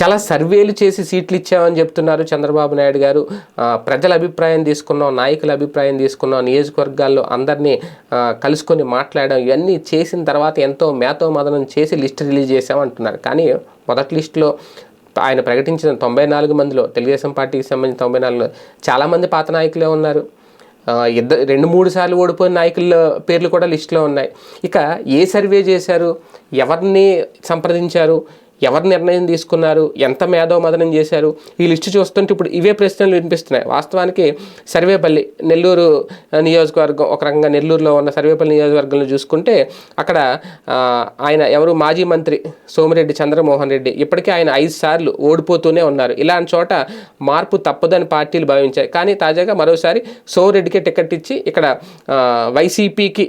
చాలా సర్వేలు చేసి సీట్లు ఇచ్చామని చెప్తున్నారు చంద్రబాబు నాయుడు గారు. ప్రజల అభిప్రాయం తీసుకున్నాం నాయకుల అభిప్రాయం తీసుకున్నాం నియోజకవర్గాల్లో అందరినీ కలుసుకొని మాట్లాడడం ఇవన్నీ చేసిన తర్వాత ఎంతో మేతో మదనం చేసి లిస్ట్ రిలీజ్ చేసామంటున్నారు కానీ మొదటి లిస్టులో ఆయన ప్రకటించిన తొంభై నాలుగు మందిలో తెలుగుదేశం పార్టీకి సంబంధించిన తొంభై నాలుగులో చాలామంది పాత నాయకులే ఉన్నారు. ఇద్దరు రెండు మూడు సార్లు ఓడిపోయిన నాయకుల పేర్లు కూడా లిస్టులో ఉన్నాయి. ఇక ఏ సర్వే చేశారు? ఎవరిని సంప్రదించారు? ఎవరు నిర్ణయం తీసుకున్నారు? ఎంత మేధోమదనం చేశారు? ఈ లిస్టు చూస్తుంటే ఇప్పుడు ఇవే ప్రశ్నలు వినిపిస్తున్నాయి. వాస్తవానికి సర్వేపల్లి నెల్లూరు నియోజకవర్గం ఒక రకంగా నెల్లూరులో ఉన్న సర్వేపల్లి నియోజకవర్గంలో చూసుకుంటే అక్కడ ఆయన ఎవరు? మాజీ మంత్రి సోమిరెడ్డి చంద్రమోహన్ రెడ్డి. ఇప్పటికే ఆయన ఐదు సార్లు ఓడిపోతూనే ఉన్నారు. ఇలాంటి చోట మార్పు తప్పదని పార్టీలు భావించాయి. కానీ తాజాగా మరోసారి సోమిరెడ్డికి టికెట్ ఇచ్చి ఇక్కడ వైసీపీకి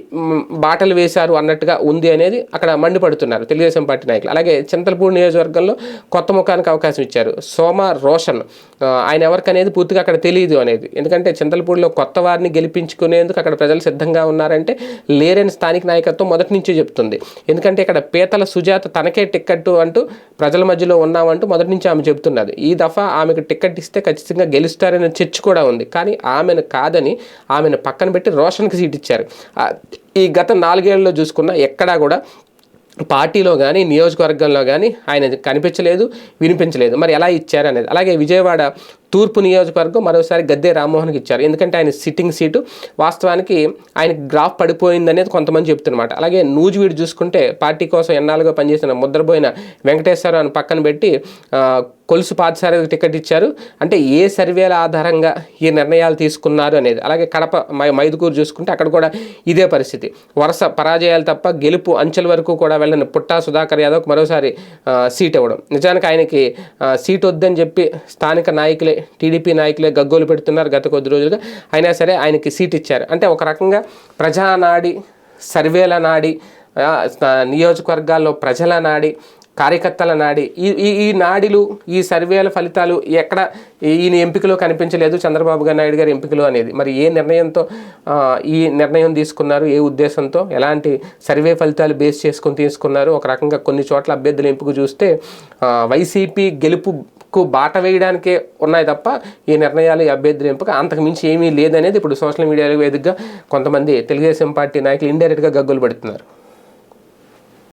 బాటలు వేశారు అన్నట్టుగా ఉంది అనేది అక్కడ మండిపడుతున్నారు తెలుగుదేశం పార్టీ నాయకులు. అలాగే చింతలపూడి నియోజకవర్గంలో కొత్త ముఖానికి అవకాశం ఇచ్చారు. సోమ రోషన్ ఆయన ఎవరికనేది పూర్తిగా అక్కడ తెలియదు అనేది. ఎందుకంటే చింతలపూడిలో కొత్త వారిని గెలిపించుకునేందుకు అక్కడ ప్రజలు సిద్ధంగా ఉన్నారంటే లేరని స్థానిక నాయకత్వం మొదటి నుంచే చెప్తుంది. ఎందుకంటే ఇక్కడ పీతల సుజాత తనకే టిక్కెట్ అంటూ ప్రజల మధ్యలో ఉన్నామంటూ మొదటి నుంచి ఆమె చెబుతున్నది. ఈ దఫా ఆమెకు టిక్కెట్ ఇస్తే ఖచ్చితంగా గెలుస్తారనే చర్చ కూడా ఉంది. కానీ ఆమెను కాదని ఆమెను పక్కన పెట్టి రోషన్కి సీట్ ఇచ్చారు. ఈ గత నాలుగేళ్ళలో చూసుకున్న ఎక్కడా కూడా పార్టీలో కానీ నియోజకవర్గంలో కానీ ఆయన కనిపించలేదు వినిపించలేదు. మరి ఎలా ఇచ్చారు అనేది అలాగే విజయవాడ తూర్పు నియోజకవర్గం మరోసారి గద్దె రామ్మోహన్కి ఇచ్చారు. ఎందుకంటే ఆయన సిట్టింగ్ సీటు వాస్తవానికి ఆయనకి గ్రాఫ్ పడిపోయింది అనేది కొంతమంది చెప్తున్నమాట. అలాగే నూజివీడు చూసుకుంటే పార్టీ కోసం ఎన్నాళ్ళుగా పనిచేసిన ముద్రపోయిన వెంకటేశ్వరరావు అని పక్కన పెట్టి కొలుసు పాదశాలకు టికెట్ ఇచ్చారు. అంటే ఏ సర్వేల ఆధారంగా ఈ నిర్ణయాలు తీసుకున్నారు అనేది. అలాగే కడప మై- మైదుకూరు చూసుకుంటే అక్కడ కూడా ఇదే పరిస్థితి. వరుస పరాజయాలు తప్ప గెలుపు అంచెల వరకు కూడా వెళ్ళిన పుట్టా సుధాకర్ యాదవ్ మరోసారి సీట్ ఇవ్వడం. నిజానికి ఆయనకి సీట్ వద్దని చెప్పి స్థానిక నాయకులే టీడీపీ నాయకులే గగ్గోలు పెడుతున్నారు గత కొద్ది రోజులుగా. అయినా సరే ఆయనకి సీట్ ఇచ్చారు. అంటే ఒక రకంగా ప్రజానాడి సర్వేల నాడి నియోజకవర్గాల్లో ప్రజల నాడి కార్యకర్తల నాడి ఈ ఈ ఈ నాడిలు ఈ సర్వేల ఫలితాలు ఎక్కడ ఈయన ఎంపికలో కనిపించలేదు. చంద్రబాబు నాయుడు గారి ఎంపికలో అనేది. మరి ఏ నిర్ణయంతో ఈ నిర్ణయం తీసుకున్నారు? ఏ ఉద్దేశంతో? ఎలాంటి సర్వే ఫలితాలు బేస్ చేసుకొని తీసుకున్నారు? ఒక రకంగా కొన్ని చోట్ల అభ్యర్థుల ఎంపిక చూస్తే వైసీపీ గెలుపు కు బాట వేయడానికే ఉన్నాయి తప్ప ఈ నిర్ణయాలు ఈ అభ్యర్థుల ఎంపిక అంతకు మించి ఏమీ లేదనేది ఇప్పుడు సోషల్ మీడియా వేదికగా కొంతమంది తెలుగుదేశం పార్టీ నాయకులు ఇండైరెక్ట్గా గగ్గులు పెడుతున్నారు.